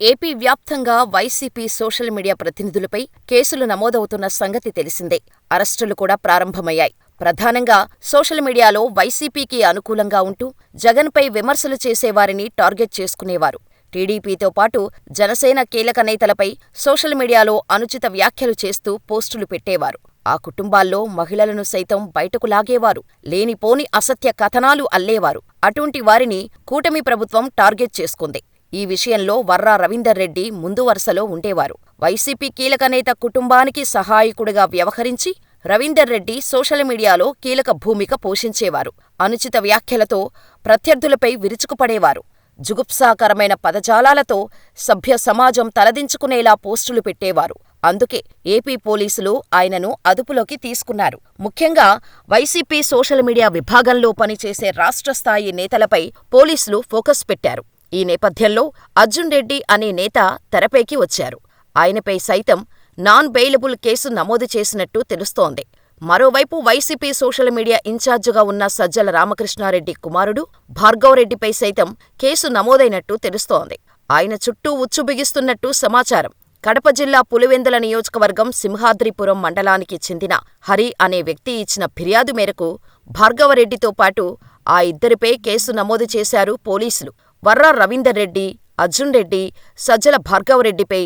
AP వ్యాప్తంగా YCP social media ప్రతినిధులపై కేసులు నమోదవుతున్న సంగతి తెలిసిందే. అరెస్టులు కూడా ప్రారంభమయ్యాయి. ప్రధానంగా సోషల్ మీడియాలో వైసీపీకి అనుకూలంగా ఉంటూ జగన్పై విమర్శలు చేసేవారిని టార్గెట్ చేసుకునేవారు. టీడీపీతో పాటు జనసేన కీలక నేతలపై సోషల్ మీడియాలో అనుచిత వ్యాఖ్యలు చేస్తూ పోస్టులు పెట్టేవారు. ఆ కుటుంబాల్లో మహిళలను సైతం బయటకు లాగేవారు. లేనిపోని అసత్య కథనాలు అల్లేవారు. అటువంటి వారిని కూటమి ప్రభుత్వం టార్గెట్ చేసుకుంది. ఈ విషయంలో వర్రా రవీందర్ రెడ్డి ముందు వరుసలో ఉండేవారు. వైసీపీ కీలక నేత కుటుంబానికి సహాయకుడిగా వ్యవహరించి రవీందర్ రెడ్డి సోషల్ మీడియాలో కీలక భూమిక పోషించేవారు. అనుచిత వ్యాఖ్యలతో ప్రత్యర్థులపై విరుచుకుపడేవారు. జుగుప్సాకరమైన పదజాలాలతో సభ్య సమాజం తలదించుకునేలా పోస్టులు పెట్టేవారు. అందుకే ఏపీ పోలీసులు ఆయనను అదుపులోకి తీసుకున్నారు. ముఖ్యంగా వైసీపీ సోషల్ మీడియా విభాగంలో పనిచేసే రాష్ట్రస్థాయి నేతలపై పోలీసులు ఫోకస్ పెట్టారు. ఈ నేపథ్యంలో అర్జున్ రెడ్డి అనే నేత తెరపైకి వచ్చారు. ఆయనపై సైతం నాన్ బెయిలబుల్ కేసు నమోదు చేసినట్టు తెలుస్తోంది. మరోవైపు వైసీపీ సోషల్ మీడియా ఇన్ఛార్జిగా ఉన్న సజ్జల రామకృష్ణారెడ్డి కుమారుడు భార్గవరెడ్డిపై సైతం కేసు నమోదైనట్టు తెలుస్తోంది. ఆయన చుట్టూ ఉచ్చు బిగిస్తున్నట్టు సమాచారం. కడప జిల్లా పులివెందుల నియోజకవర్గం సింహాద్రిపురం మండలానికి చెందిన హరి అనే వ్యక్తి ఇచ్చిన ఫిర్యాదు మేరకు భార్గవరెడ్డితో పాటు ఆ ఇద్దరిపై కేసు నమోదు చేశారు పోలీసులు. వర్రా రవీందర్ రెడ్డి, అర్జున్ రెడ్డి, సజ్జల భార్గవరెడ్డిపై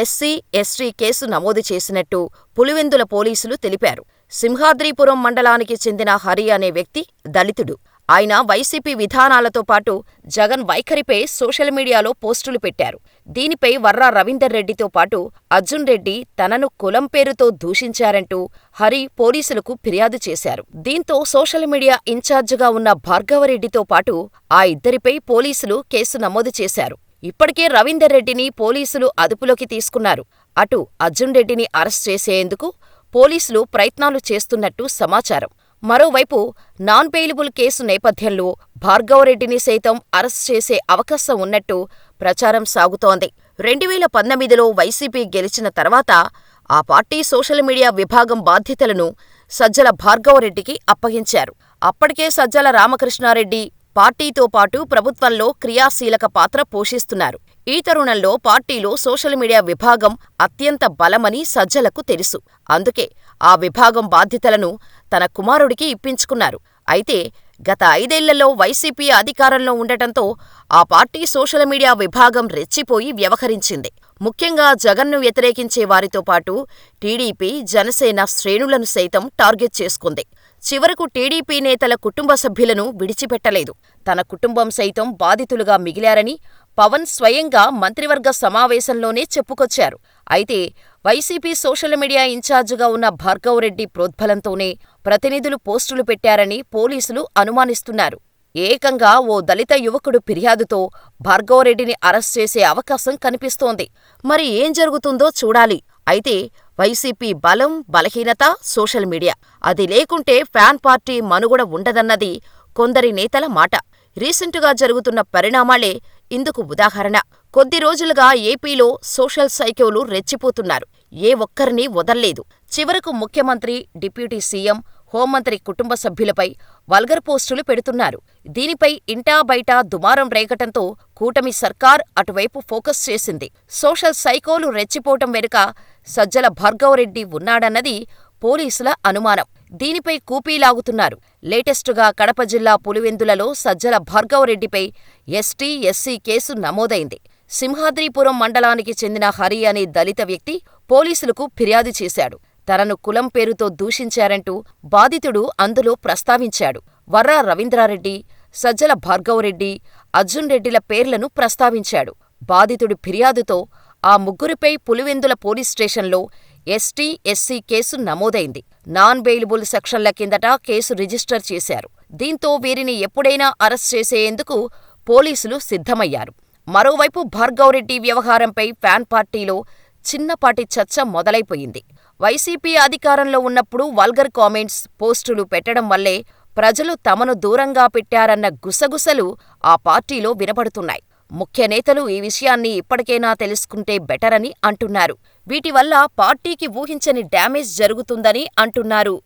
ఎస్సీ, ఎస్టీ కేసు నమోదు చేసినట్టు పులివెందుల పోలీసులు తెలిపారు. సింహాద్రిపురం మండలానికి చెందిన హరి అనే వ్యక్తి దళితుడు. ఆయన వైసీపీ విధానాలతో పాటు జగన్ వైఖరిపై సోషల్ మీడియాలో పోస్టులు పెట్టారు. దీనిపై వర్రా రవీందర్ రెడ్డితో పాటు అర్జున్ రెడ్డి తనను కులం పేరుతో దూషించారంటూ హరి పోలీసులకు ఫిర్యాదు చేశారు. దీంతో సోషల్ మీడియా ఇన్ఛార్జిగా ఉన్న భార్గవరెడ్డితో పాటు ఆ ఇద్దరిపై పోలీసులు కేసు నమోదు చేశారు. ఇప్పటికే రవీందర్ రెడ్డిని పోలీసులు అదుపులోకి తీసుకున్నారు. అటు అర్జున్ రెడ్డిని అరెస్ట్ చేసేందుకు పోలీసులు ప్రయత్నాలు చేస్తున్నట్టు సమాచారం. మరోవైపు నాన్ బెయిలబుల్ కేసు నేపథ్యంలో భార్గవరెడ్డిని సైతం అరెస్ట్ చేసే అవకాశం ఉన్నట్టు ప్రచారం సాగుతోంది. రెండువేల పంతొమ్మిదిలో వైసీపీ గెలిచిన తర్వాత ఆ పార్టీ సోషల్ మీడియా విభాగం బాధ్యతలను సజ్జల భార్గవరెడ్డికి అప్పగించారు. అప్పటికే సజ్జల రామకృష్ణారెడ్డి పార్టీతో పాటు ప్రభుత్వంలో క్రియాశీలక పాత్ర పోషిస్తున్నారు. ఈ తరుణంలో పార్టీలో సోషల్ మీడియా విభాగం అత్యంత బలమని సజ్జలకు తెలుసు. అందుకే ఆ విభాగం బాధ్యతలను తన కుమారుడికి ఇప్పించుకున్నారు. అయితే గత ఐదేళ్ళలో వైసీపీ అధికారంలో ఉండటంతో ఆ పార్టీ సోషల్ మీడియా విభాగం రెచ్చిపోయి వ్యవహరించింది. ముఖ్యంగా జగన్ను వ్యతిరేకించే వారితో పాటు టీడీపీ, జనసేన శ్రేణులను సైతం టార్గెట్ చేసుకుంది. చివరకు టీడీపీ నేతల కుటుంబ సభ్యులను విడిచిపెట్టలేదు. తన కుటుంబం సైతం బాధితులుగా మిగిలారని పవన్ స్వయంగా మంత్రివర్గ సమావేశంలోనే చెప్పుకొచ్చారు. అయితే వైసీపీ సోషల్ మీడియా ఇన్ఛార్జిగా ఉన్న భార్గవరెడ్డి ప్రోద్బలంతోనే ప్రతినిధులు పోస్టులు పెట్టారని పోలీసులు అనుమానిస్తున్నారు. ఏకంగా ఓ దళిత యువకుడు ఫిర్యాదుతో భార్గవరెడ్డిని అరెస్ట్ చేసే అవకాశం కనిపిస్తోంది. మరి ఏం జరుగుతుందో చూడాలి. అయితే వైసీపీ బలం, బలహీనత సోషల్ మీడియా. అది లేకుంటే ఫ్యాన్ పార్టీ మనుగడ ఉండదన్నది కొందరి నేతల మాట. రీసెంటుగా జరుగుతున్న పరిణామాలే ఇందుకు ఉదాహరణ. కొద్ది రోజులుగా ఏపీలో సోషల్ సైకోలు రెచ్చిపోతున్నారు. ఏ ఒక్కరినీ వదల్లేదు. చివరకు ముఖ్యమంత్రి, డిప్యూటీ సీఎం, హోంమంత్రి కుటుంబ సభ్యులపై వల్గర్ పోస్టులు పెడుతున్నారు. దీనిపై ఇంటా బయటా దుమారం రేగటంతో కూటమి సర్కార్ అటువైపు ఫోకస్ చేసింది. సోషల్ సైకోలు రెచ్చిపోవటం వెనుక సజ్జల భార్గవరెడ్డి ఉన్నాడన్నది పోలీసుల అనుమానం. దీనిపై కూపీ లాగుతున్నారు. లేటెస్టుగా కడప జిల్లా పులివెందులలో సజ్జల భార్గవరెడ్డిపై ఎస్టీ, ఎస్సీ కేసు నమోదైంది. సింహాద్రిపురం మండలానికి చెందిన హరి అనే దళిత వ్యక్తి పోలీసులకు ఫిర్యాదు చేశాడు. తనను కులం పేరుతో దూషించారంటూ బాధితుడు అందులో ప్రస్తావించాడు. వర్రా రవీంద్రారెడ్డి, సజ్జల భార్గవరెడ్డి, అర్జున్ రెడ్డిల పేర్లను ప్రస్తావించాడు. బాధితుడి ఫిర్యాదుతో ఆ ముగ్గురిపై పులివెందుల పోలీస్ స్టేషన్లో ఎస్టీ, ఎస్సీ కేసు నమోదైంది. నాన్ బెయిలబుల్ సెక్షన్ల కిందట కేసు రిజిస్టర్ చేశారు. దీంతో వీరిని ఎప్పుడైనా అరెస్ట్ చేసేందుకు పోలీసులు సిద్ధమయ్యారు. మరోవైపు భార్గవరెడ్డి వ్యవహారంపై ఫ్యాన్ పార్టీలో చిన్నపాటి చర్చ మొదలైపోయింది. వైసీపీ అధికారంలో ఉన్నప్పుడు వల్గర్ కామెంట్స్, పోస్టులు పెట్టడం వల్లే ప్రజలు తమను దూరంగా పెట్టారన్న గుసగుసలు ఆ పార్టీలో వినపడుతున్నాయి. ముఖ్య నేతలు ఈ విషయాన్ని ఇప్పటికైనా తెలుసుకుంటే బెటరని అంటున్నారు. వీటివల్ల పార్టీకి ఊహించని డ్యామేజ్ జరుగుతుందని అంటున్నారు.